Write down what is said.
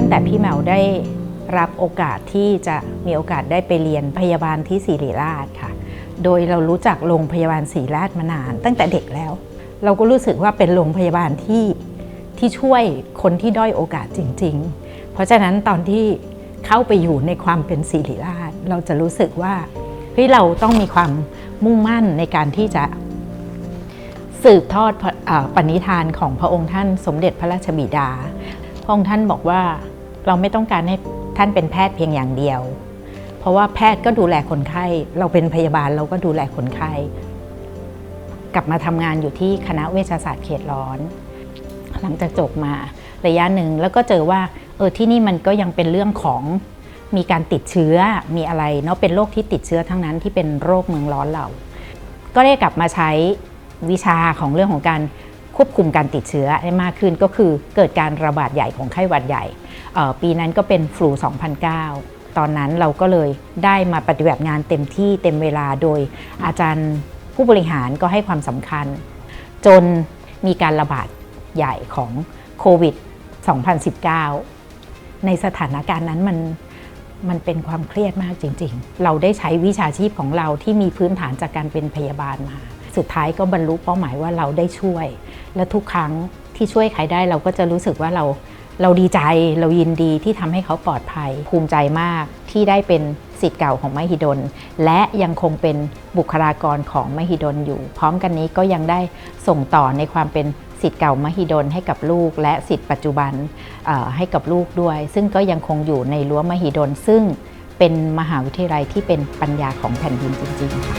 ตั้งแต่พี่แหมวได้รับโอกาสที่จะมีโอกาสได้ไปเรียนพยาบาลที่ศิริราชค่ะ โดยเรารู้จักโรงพยาบาลศิริราชมานาน ตั้งแต่เด็กแล้ว เราก็รู้สึกว่าเป็นโรงพยาบาลที่ที่ช่วยคนที่ด้อยโอกาสจริง ๆ เพราะฉะนั้นตอนที่เข้าไปอยู่ในความเป็นศิริราช เราจะรู้สึกว่าเฮ้ยเราต้องมีความมุ่งมั่นในการที่จะสืบทอดปณิธานของพระองค์ท่านสมเด็จพระราชบิดา พระองค์ท่านบอกว่า เราไม่ต้องการให้ท่านเป็นแพทย์เพียงอย่างเดียว เพราะว่าแพทย์ก็ดูแลคนไข้ เราเป็นพยาบาลเราก็ดูแลคนไข้ กลับมาทำงานอยู่ที่คณะเวชศาสตร์เขตร้อน หลังจากจบมาระยะหนึ่งแล้วก็เจอว่าเออที่นี่มันก็ยังเป็นเรื่องของมีการติดเชื้อมีอะไรเนาะเป็นโรคที่ติดเชื้อทั้งนั้นที่เป็นโรคเมืองร้อนเรา ก็ได้กลับมาใช้วิชาของเรื่องของการ ควบคุมการติดเชื้อได้มากขึ้นก็คือเกิดการระบาดใหญ่ของไข้หวัดใหญ่ปีนั้นก็เป็นฟลู 2009 ตอนนั้นเราก็เลยได้มาปฏิบัติงานเต็มที่เต็มเวลาโดยอาจารย์ผู้บริหารก็ให้ความสำคัญ จนมีการระบาดใหญ่ของโควิด 2019 ในสถานการณ์นั้นมันมันเป็นความเครียดมากจริง ๆ เราได้ใช้วิชาชีพของเราที่มีพื้นฐานจากการเป็นพยาบาลมา สุดท้ายก็บรรลุเป้าหมายว่าเราได้ช่วย และทุกครั้งที่ช่วยใครได้เราก็จะรู้สึกว่าเราเราดีใจเรายินดีที่ทำให้เขาปลอดภัย ภูมิใจมากที่ได้เป็นสิทธิ์เก่าของมหิดล และยังคงเป็นบุคลากรของมหิดลอยู่ พร้อมกันนี้ก็ยังได้ส่งต่อในความเป็นสิทธิ์เก่ามหิดลให้กับลูก และสิทธิ์ปัจจุบันให้กับลูกด้วย ซึ่งก็ยังคงอยู่ในรั้วมหิดล ซึ่งเป็นมหาวิทยาลัยที่เป็นปัญญาของแผ่นดินจริงๆค่ะ